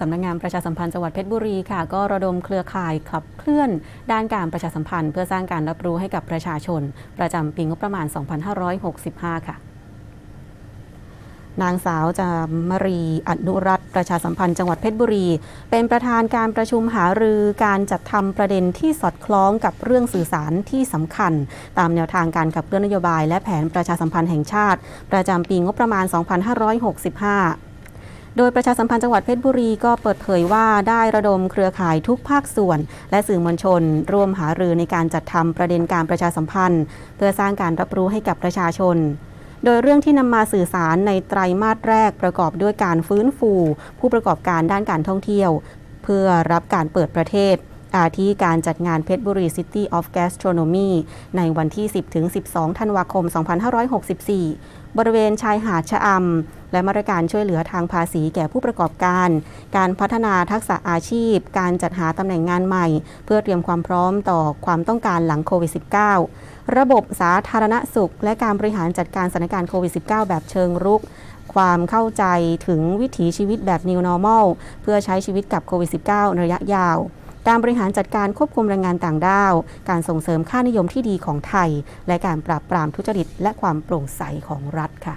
สำนักงานประชาสัมพันธ์จังหวัดเพชรบุรีค่ะ ก็ระดมเครือข่ายขับเคลื่อน ด้านการประชาสัมพันธ์ เพื่อสร้างการรับรู้ให้กับประชาชน ประจำปีงบประมาณ 2565 ค่ะนางสาวจามรีอนุรัตประชาสัมพันธ์จังหวัดเพชรบุรี เป็นประธานการประชุมหารือการจัดทำประเด็นที่สอดคล้องกับเรื่องสื่อสารที่สำคัญ ตามแนวทางการขับเคลื่อนนโยบายและแผนประชาสัมพันธ์แห่งชาติ ประจำปีงบประมาณ 2565 โดยประชาสัมพันธ์จังหวัดเพชรบุรีก็เปิดเผยว่าได้ระดมเครือข่ายทุกภาคส่วน และสื่อมวลชน ร่วมหารือในการจัดทำประเด็นการประชาสัมพันธ์ เพื่อสร้างการรับรู้ให้กับประชาชน โดยเรื่องที่นำมาสื่อสารในไตรมาสแรกประกอบด้วยการฟื้นฟู ผู้ประกอบการด้านการท่องเที่ยว เพื่อรับการเปิดประเทศ ทิการจัดงานเพชรบุรี City of Gastronomy ในวันที่ 10-12 ธันวาคม 2564 บริเวณชายหาดชะอำและมาตรการช่วยเหลือทางภาษีแก่ผู้ประกอบการ การพัฒนาทักษะอาชีพ การจัดหาตำแหน่งงานใหม่ เพื่อเตรียมความพร้อมต่อความต้องการหลังโควิด -19 ระบบสาธารณสุข และการบริหารจัดการสถานการณ์โควิด -19 แบบเชิงรุกความเข้าใจถึงวิถีชีวิตแบบ New Normal เพื่อใช้ชีวิตกับโควิด -19 ระยะยาว การบริหารจัดการควบคุมแรงงานต่างด้าว การส่งเสริมค่านิยมที่ดีของไทย และการปราบปรามทุจริตและความโปร่งใสของรัฐค่ะ